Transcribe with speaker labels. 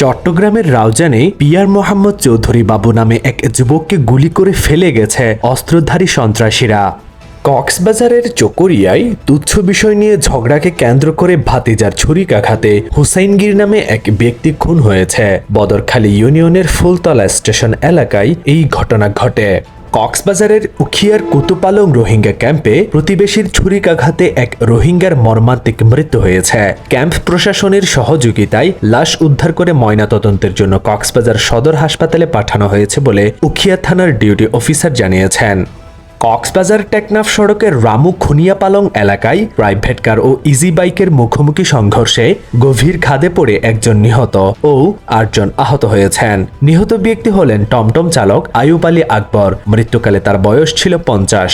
Speaker 1: চট্টগ্রামের রাউজানে পিয়ার মোহাম্মদ চৌধুরী বাবু নামে এক যুবককে গুলি করে ফেলে গেছে অস্ত্রধারী সন্ত্রাসীরা। কক্সবাজারের চকরিয়ায় তুচ্ছ বিষয় নিয়ে ঝগড়াকে কেন্দ্র করে ভাতিজার ছুরিকাঘাতে হুসাইনগির নামে এক ব্যক্তি খুন হয়েছে। বদরখালী ইউনিয়নের ফুলতলা স্টেশন এলাকায় এই ঘটনা ঘটে। কক্সবাজারের উখিয়ার কুতুপালং রোহিঙ্গা ক্যাম্পে প্রতিবেশীর ছুরিকাঘাতে এক রোহিঙ্গার মর্মান্তিক মৃত্যু হয়েছে। ক্যাম্প প্রশাসনের সহযোগিতায় লাশ উদ্ধার করে ময়নাতদন্তের জন্য কক্সবাজার সদর হাসপাতালে পাঠানো হয়েছে বলে উখিয়া থানার ডিউটি অফিসার জানিয়েছেন। কক্সবাজার টেকনাফ সড়কের রামু খুনিয়াপালং এলাকায় প্রাইভেট কার ও ইজি বাইকের মুখোমুখি সংঘর্ষে গভীর খাদে পড়ে একজন নিহত ও আটজন আহত হয়েছেন। নিহত ব্যক্তি হলেন টমটম চালক আয়ুব আলী আকবর। মৃত্যুকালে তার বয়স ছিল পঞ্চাশ।